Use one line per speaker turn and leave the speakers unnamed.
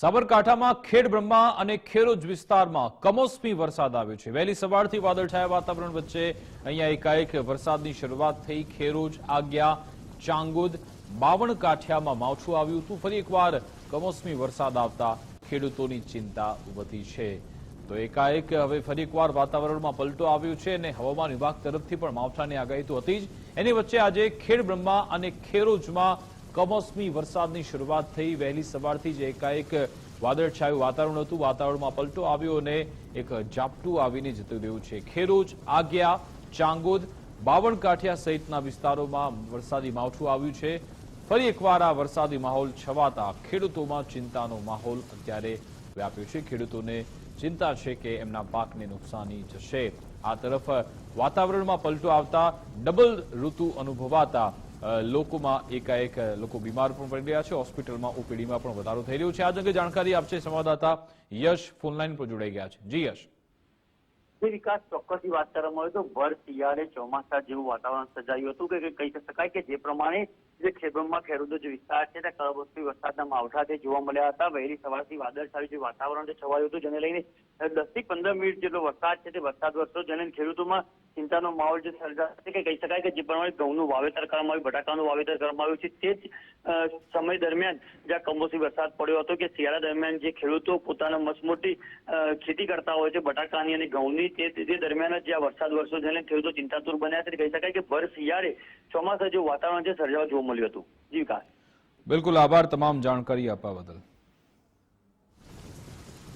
સાબરકાંઠામાં ખેડ બ્રહ્મા અને ખેરોજ વિસ્તારમાં કમોસમી વરસાદ આવ્યો છે. વહેલી સવારથી વાદળછાયા વાતાવરણ વચ્ચે અહીંયા એકાએક વરસાદની શરૂઆત થઈ. ખેરોજ આગ્યા ચાંગોદ બાવણ માવઠું આવ્યું હતું. ફરી એકવાર કમોસમી વરસાદ આવતા ખેડૂતોની ચિંતા વધી છે. તો એકાએક હવે ફરી એકવાર વાતાવરણમાં પલટો આવ્યો છે અને હવામાન વિભાગ તરફથી પણ માવઠાની આગાહી તો હતી જ. એની વચ્ચે આજે ખેડ બ્રહ્મા અને ખેરોજમાં કમોસમી વરસાદની શરૂઆત થઈ. વહેલી સવારથી જ એકાએક વાદળછાયું વાતાવરણ હતું. વાતાવરણમાં પલટો આવ્યો અને એક ઝાપટું આવીને જતું રહ્યું છે. ખેરોજ, આગિયા, ચાંગોદ બાવણકાંઠિયા સહિતના વિસ્તારોમાં વરસાદી માવઠું આવ્યું છે. ફરી એકવાર આ વરસાદી માહોલ છવાતા ખેડૂતોમાં ચિંતાનો માહોલ અત્યારે વ્યાપ્યો છે. ખેડૂતોને ચિંતા છે કે એમના પાકને નુકસાની જશે. આ તરફ વાતાવરણમાં પલટો આવતા ડબલ ઋતુ અનુભવાતા લોકોમાં એકાએક લોકો બીમાર પણ પડી રહ્યા છે. હોસ્પિટલમાં ઓપીડીમાં પણ વધારો થઈ રહ્યો છે. આ અંગે જાણકારી આપશે સંવાદદાતા યશ ફોનલાઈન પર જોડાઈ ગયા છે. જી, યશ.
વિકાસ ચોક્કસથી વાત કરવામાં આવે તો ભર શિયાળે ચોમાસા જેવું વાતાવરણ સર્જાયું હતું કે કહી શકાય કે જે પ્રમાણે જે ખેબમમાં ખેડૂતો જે વિસ્તાર છે, ત્યાં કમોસમી વરસાદના માવઠા તે જોવા મળ્યા હતા. વહેલી સવારથી વાદળછાયું જે વાતાવરણ જે છવાયું હતું, જેને લઈને દસથી પંદર મિનિટ જેટલો વરસાદ છે, તે વરસાદ વરસ્યો, જેને ખેડૂતોમાં ચિંતાનો માહોલ જે સર્જાયો છે, કે કહી શકાય કે જે પ્રમાણે ઘઉંનું વાવેતર કરવામાં આવ્યું, બટાકાનું વાવેતર કરવામાં આવ્યું છે, તે જ સમય દરમિયાન જ્યાં કમોસમી વરસાદ પડ્યો હતો, કે શિયાળા દરમિયાન જે ખેડૂતો પોતાના મસમોટી ખેતી કરતા હોય છે, બટાકાની અને ઘઉંની, તે દરમિયાન જ જ્યાં વરસાદ વરસ્યો, જેને ખેડૂતો ચિંતાતુર બન્યા છે કહી શકાય કે ભર શિયાળે ચોમાસા જેવું વાતાવરણ છે, સર્જાવા જોવા મળ્યું હતું. જીવિકા
બિલકુલ આભાર તમામ જાણકારી આપવા બદલ.